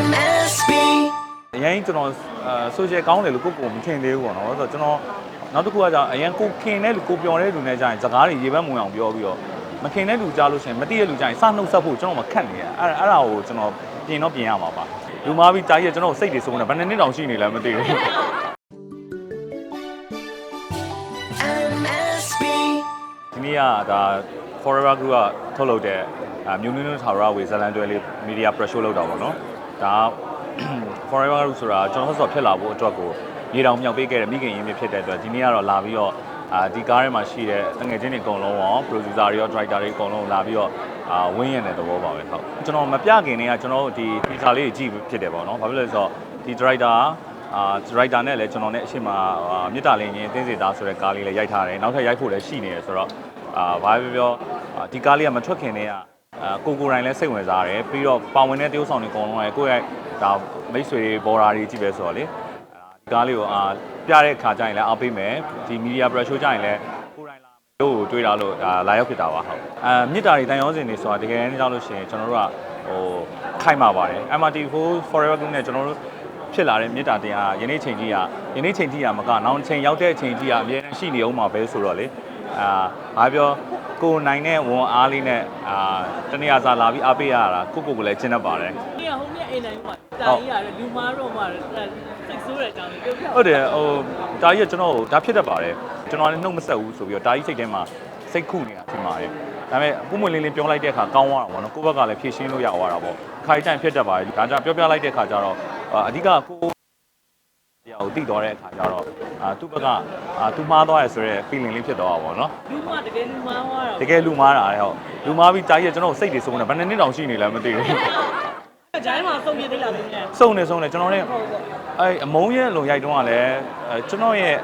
MSB အရင်ကျွန်တော်ဆိုရှယ်ကောင်းတယ်လို့ကိုယ့်ကိုယ်မထင်သေးဘူးပေါ့နော်ဆိုတော့ကျွန်တော်နောက်တစ်ခုကကြာင့်အရင်ကိုခင်တဲ့လူကိုပျော်တဲ့လူနဲ့ကြာရင်စကားတွေရေဘက်မဝင်အောင်ပြောပြီးတော့မခင်တဲ့လူကြားလို့ရှိရင်မသိတဲ့လူကြားရင်စနှုတ်ဆက်ဖို့ကျွန်တော်မခက်နေရအဲ့အဲ့ဒါကိုကျွန်တော်ပြင်တော့ပြင်ရမှာပါလူမားပြီးတာကြီးကကျွန်တော်စိတ်တွေဆုံးနေဘယ်နှစ်နှစ်တောင်ရှိနေလဲမသိဘူး MSB ဒီနေ့ကဒါ Forever Group ကထုတ်လုပ်တဲ့အာမြူနင်းနထာဝရဝေဇလန်တွဲလေး media pressure လုပ်တာပေါ့နော် ဒါ Forever Group ဆိုတာကျွန်တော်ဆော့ဖြစ်လာဖို့အတွက်ကိုရေတောင်မြောက်ပေးခဲ့တဲ့မိခင်ရင်းမြစ်ဖြစ်တဲ့အတွက်ဒီနေ့ကတော့လာပြီးတော့အာဒီကားထဲမှာရှိတဲ့တငယ်ချင်းတွေအကုန်လုံးရော producer တွေရော director တွေအကုန်လုံးလာပြီးတော့အာဝင်းရတဲ့သဘောပါပဲဟုတ်ကျွန်တော်မပြခင်တည်းကကျွန်တော်တို့ဒီ teaser လေးကြီးဖြစ်တယ်ပေါ့နော်ဘာဖြစ်လဲဆိုတော့ဒီ director အာ director နဲ့လည်းကျွန်တော်နဲ့အရှိမအာမြစ်တာလင်းရင်တင်းစီသားဆိုတဲ့ကားလေးလည်းရိုက်ထားတယ်နောက်ထပ်ရိုက်ဖို့လည်းရှိနေတယ်ဆိုတော့အာဘာပဲပြောအာဒီကားလေးကမထွက်ခင်တည်းကအာ ကိုကိုတိုင်းလည်းစိတ်ဝင်စားတယ်ပြီးတော့ပါဝင်တဲ့တရုပ်ဆောင်တွေအကုန်လုံးလည်းကိုယ့်ရဲ့ဒါမိတ်ဆွေဘော်ဒါတွေကြည့်ပဲဆိုတော့လေအာဒီကားလေးကိုအာပြတဲ့ခါကျရင်လည်းအားပေးမယ်ဒီ media pressure ကျရင်လည်းကိုယ်တိုင်လာတို့ကိုတွေ့တာလို့ဒါလာရောက်ဖြစ်တာပါဟုတ်အာမြစ်တာတွေတန်ရောစင်တွေဆိုတာတကယ်တမ်းကြောက်လို့ရှိရင်ကျွန်တော်တို့ကဟိုခိုက်မှာပါတယ် MRT4 Forever Group နဲ့ကျွန်တော်တို့ဖြစ်လာတဲ့မေတ္တာတရားယနေ့ချိန်ကြီးကယနေ့ချိန်ကြီးကမကနောက်ချိန်ရောက်တဲ့ချိန်ကြီးကအမြဲတမ်းရှိနေအောင်မှာပဲဆိုတော့လေအာဘာပြော ကိုယ်နိုင်တဲ့ဝန်အားလေးနဲ့အာတနေ့အစားလာပြီးအားပေးရတာကိုကိုကိုလည်းကျင့်တတ်ပါတယ်ဒီကဟိုမြအိမ်နိုင်မှာတာကြီးရတယ်လူမားတော့မှာစိတ်ဆိုးတဲ့အကြောင်းလေးပြောပြဟုတ်တယ်ဟိုတာကြီးကကျွန်တော်ကိုဒါဖြစ်တတ်ပါတယ်ကျွန်တော်လည်းနှုတ်မဆက်ဘူးဆိုပြီးတော့တာကြီးစိတ်ထဲမှာစိတ်ခုနေတာဖြစ်ပါတယ်ဒါပေမဲ့ပုံမွင့်လေးလေးပြောလိုက်တဲ့အခါကောင်းသွားတာပေါ့နော်ကိုယ့်ဘက်ကလည်းဖြည့်ရှင်းလို့ရသွားတာပေါ့ခိုင်တိုင်ဖြစ်တတ်ပါတယ်ဒါကြောင့်ပြောပြလိုက်တဲ့အခါကျတော့အဓိကကိုတရားကိုတည်သွားတဲ့အခါကျတော့ အာသူ့ဘက်ကအာသူမှားသွားရဆိုတဲ့ feeling လေးဖြစ်သွားတာပေါ့နော်လူမားတကယ်လူမားသွားတကယ်လူမှားတာလေဟုတ်လူမှားပြီးတာကြီးကကျွန်တော်စိတ်တွေဆုံးနေဘယ်နှစ်နှစ်တောင်ရှိနေလဲမသိဘူးတော့ဂျိုင်းမှာစုံပြသေးလားသူနဲ့စုံနေစုံနေကျွန်တော်လည်းဟုတ်ပေါ့အဲအမုန်းရဲ့လုံရိုက်တုန်းကလည်းအဲကျွန်တော်ရဲ့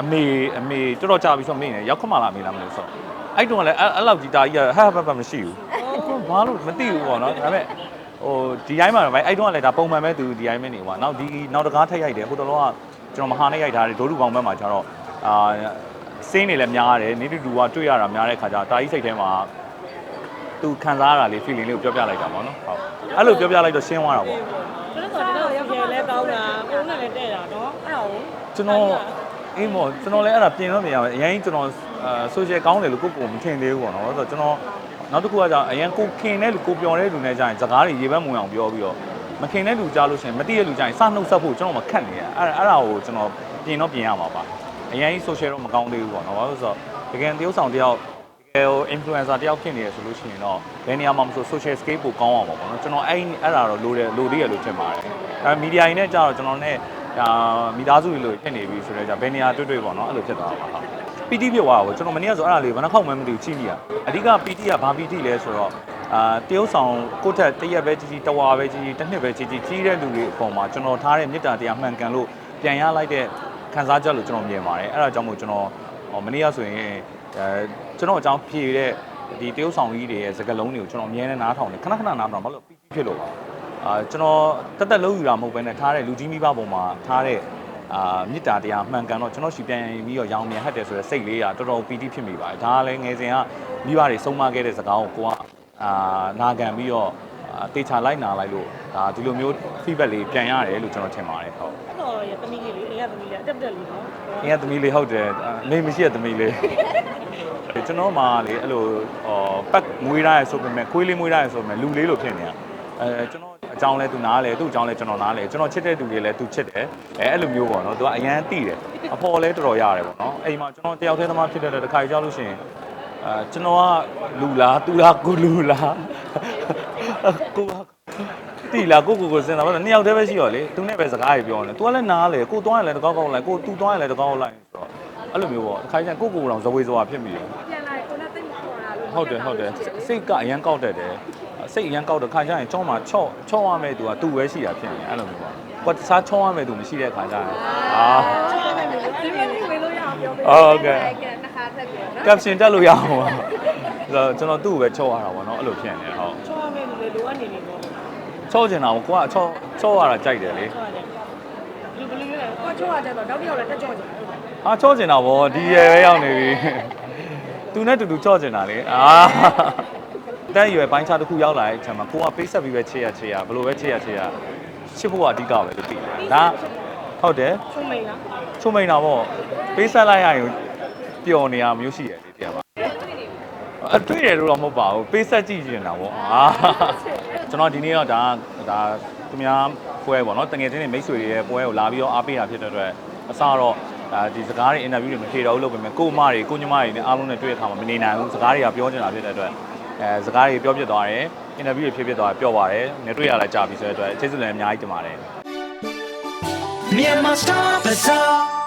အမေအမေတော်တော်ကြာပြီဆိုတော့မေနေရောက်ခမလာမေးလားမလို့ဆိုတော့အဲ့တုန်းကလည်းအဲ့အဲ့လောက်ကြီးတာကြီးကဟာဟာပပမရှိဘူးကိုဘာလို့မသိဘူးပေါ့နော်ဒါပေမဲ့ဟိုဒီတိုင်းမှာပဲအဲ့တုန်းကလည်းဒါပုံမှန်ပဲသူဒီတိုင်းပဲနေကွာနောက်ဒီနောက်တကားထက်ရိုက်တယ်ဟိုတလောက ကျွန်တော်မဟာနဲ့ရိုက်ထားတယ်ဒိုးလူပေါင်းဘက်မှာကျတော့အာစင်းနေလည်းများတယ်နေတူတူကတွေ့ရတာများတဲ့ခါကျတာကြီးစိတ်ထဲမှာသူခံစားရတာလေး feeling လေးကိုပြောပြလိုက်တာပေါ့နော်ဟုတ်အဲ့လိုပြောပြလိုက်တော့ရှင်းသွားတာပေါ့ဆိုတော့တော့ရေလဲကောင်းတာကိုယ်နဲ့လည်းတဲ့တာနော်အဲ့ဒါကိုကျွန်တော်အေးမော်ကျွန်တော်လည်းအဲ့ဒါပြင်တော့ပြင်ရမယ်အရင်ကျွန်တော်အာဆိုရှယ်ကောင်းတယ်လို့ကိုယ့်ကိုယ်မထင်သေးဘူးပေါ့နော်ဆိုတော့ကျွန်တော်နောက်တစ်ခုကကြာင့်အရင်ကိုခင်တဲ့လူကိုပျော်တဲ့လူနဲ့ကြာရင်စကားတွေရေဘက်မဝင်အောင်ပြောပြီးတော့ မခင်တဲ့လူကြားလို့ရှိရင်မသိတဲ့လူကြာရင်စနှုတ်ဆက်ဖို့ကျွန်တော်မခက်နေရအဲ့အဲ့ဒါကိုကျွန်တော်ပြင်တော့ပြင်ရမှာပါအရင်ဆိုရှယ်တော့မကောင်းသေးဘူးပေါ့နော်ဘာလို့ဆိုတော့တကယ်တရုပ်ဆောင်တယောက်တကယ်ဟို influencer တယောက်ဖြစ်နေရဆိုလို့ရှိရင်တော့ဘယ်နေရာမှာမဆို social scape ကိုကောင်းအောင်ပါပေါ့နော်ကျွန်တော်အဲ့အဲ့ဒါတော့လိုတယ်လိုသေးရလို့ထင်ပါတယ်အဲမီဒီယာရင်းနဲ့ကြာတော့ကျွန်တော်နဲ့ဒါမိသားစုတွေလို့ဖြစ်နေပြီဆိုတော့じゃဘယ်နေရာတွေ့တွေ့ပေါ့နော်အဲ့လိုဖြစ်သွားတာပါဟုတ်ပီတီဖြစ်သွားတာပေါ့ကျွန်တော်မနေ့ကဆိုအဲ့ဒါလေးဘယ်နှခေါက်မှမသိဘူးချိနေရအဓိကပီတီကဘာပီတီလဲဆိုတော့ အာတရုပ်ဆောင်ကိုယ့်ထက်တစ်ရက်ပဲကြီးကြီးတဝါပဲကြီးကြီးတစ်နှစ်ပဲကြီးကြီးကြီးတဲ့လူတွေအပေါ်မှာကျွန်တော်ထားတဲ့မေတ္တာတရားမှန်ကန်လို့ပြန်ရလိုက်တဲ့ခံစားချက်လို့ကျွန်တော်မြင်ပါတယ်အဲ့ဒါကြောင့်မို့ကျွန်တော်ဟောမနေ့ကဆိုရင်အဲကျွန်တော်အကြောင်းဖြေတဲ့ဒီတရုပ်ဆောင်ကြီးတွေရဲ့စကားလုံးတွေကိုကျွန်တော်အမြဲတမ်းနားထောင်တယ်ခဏခဏနားထောင်ဘာလို့ပီတီဖြစ်လို့ပါအာကျွန်တော်တက်တက်လုံးယူတာမဟုတ်ဘဲနဲ့ထားတဲ့လူကြီးမိဘပုံမှာထားတဲ့အာမေတ္တာတရားမှန်ကန်တော့ကျွန်တော်ရှိပြန်ပြီးတော့ရောင်မြန်ဟတ်တယ်ဆိုတဲ့စိတ်လေးကတော်တော်ပီတိဖြစ်မိပါတယ်ဒါကလည်းငယ်စဉ်ကမိဘတွေဆုံးမခဲ့တဲ့စကားကိုကိုက အာနာခံပြီးတော့အာတေချာလိုက်နာလိုက်လို့ဒါဒီလိုမျိုး feedback လေးပြန်ရတယ်လို့ကျွန်တော်ထင်ပါတယ်ဟုတ်အဲ့တော့ရသမီးလေးလေအိမ်ကသမီးလေးတက်တက်လေးနော်။အင်းကသမီးလေးဟုတ်တယ်။နေမရှိတဲ့သမီးလေး။ကျွန်တော်မှလေအဲ့လိုဟောပတ်မွေးထားရဆိုပေမဲ့ခွေးလေးမွေးထားရဆိုပေမဲ့လူလေးလိုဖြစ်နေတာ။အဲကျွန်တော်အကြောင်းလဲသူနားလဲသူ့အကြောင်းလဲကျွန်တော်နားလဲကျွန်တော်ချစ်တဲ့သူတွေလဲသူချစ်တယ်။အဲအဲ့လိုမျိုးပေါ့နော်။သူကအရန်တိတယ်။အဖော်လဲတော်တော်ရတယ်ပေါ့နော်။အိမ်မှာကျွန်တော်တယောက်တည်းသမားဖြစ်တဲ့တခါကြောက်လို့ရှိရင် အဲကျွန်တော်ကလူလားသူလားကိုလူလားကိုကတီလာကိုကိုကိုစဉ်းစားပါတော့နှစ်ယောက်တည်းပဲရှိရောလေသူနဲ့ပဲစကားကြီးပြောနေ။ तू ကလည်းနားလေကိုသွားရင်လည်းတကောက်ကောက်လိုက်ကို तू သွားရင်လည်းတကောက်ကောက်လိုက်ဆိုတော့အဲ့လိုမျိုးပေါ့တစ်ခါကျရင်ကိုကိုကိုတော့ဇဝေဇဝါဖြစ်မိတယ်ပြန်လာကိုနဲ့တိတ်မခေါ်တာလို့ဟုတ်တယ်ဟုတ်တယ်စိတ်ကအရန်ကောက်တတ်တယ်စိတ်အရန်ကောက်တဲ့ခါကျရင်ကျောင်းမှာချော့ချော့ရမယ့်သူကသူ့ပဲရှိတာဖြစ်နေအဲ့လိုမျိုးပေါ့ကိုတခြားချော့ရမယ့်သူမရှိတဲ့ခါကျရင်အာဒီနေ့လေးဝင်လို့ရအောင်ပြောပေးဟုတ်ကဲ့ တစ်ခါဆက်ပြန်နော်ကပ်ရှင်တက်လို့ရအောင်ပါဆိုတော့ကျွန်တော်သူ့ကိုပဲချော့ရတာပေါ့နော်အဲ့လိုဖြစ်နေတယ်ဟုတ်ချောရမယ့်လူလေလိုအပ်နေနေပေါ့ချော့ကျင်တာကိုကချော့ချော့ရတာကြိုက်တယ်လေချောရတယ်လူဘယ်လိုလဲကိုချိုးရကြတော့နောက်တစ်ယောက်လည်းတက်ကြော့ကြတယ်အာချော့ကျင်တာဗောဒီရယ်ပဲရောက်နေပြီသူနဲ့တူတူချော့ကျင်တာလေအာတက်ရွယ်ပိုင်းခြားတစ်ခုရောက်လာတဲ့အချိန်မှာကိုကပေးဆက်ပြီးပဲချေရချေရဘယ်လိုပဲချေရချေရချစ်ဖို့ကအဓိကပဲလို့သိတယ်ဒါဟုတ်တယ်ချုံမိန်လားချုံမိန်တာပေါ့ပေးဆက်လိုက်ရရင် ပျော်နေရမျိုးရှိတယ်လေတရားပါအတွေ့တယ်လို့တော့မဟုတ်ပါဘူးပေးဆက်ကြည့်နေတာပေါ့အာကျွန်တော်ဒီနေ့တော့ဒါဒါသူများပွဲပေါ့နော်တငယ်ချင်းတွေမိတ်ဆွေတွေရဲ့ပွဲကိုလာပြီးတော့အားပေးတာဖြစ်တဲ့အတွက်အစတော့ဒါဒီစကားတွေအင်တာဗျူးတွေမဖြေတော့ဘူးလို့ပဲမဲ့ကို့အမတွေကိုညီမတွေနဲ့အားလုံးနဲ့တွေ့တဲ့အခါမှာမနေနိုင်ဘူးစကားတွေကပြောနေတာဖြစ်တဲ့အတွက်အဲစကားတွေပြောပြသွားတယ်အင်တာဗျူးတွေဖြစ်ဖြစ်သွားပြောပါတယ်နေတွေ့ရလာကြပြီဆိုတဲ့အတွက်ကျေးဇူးလည်းအများကြီးတင်ပါတယ် Myanmar Star Bazaar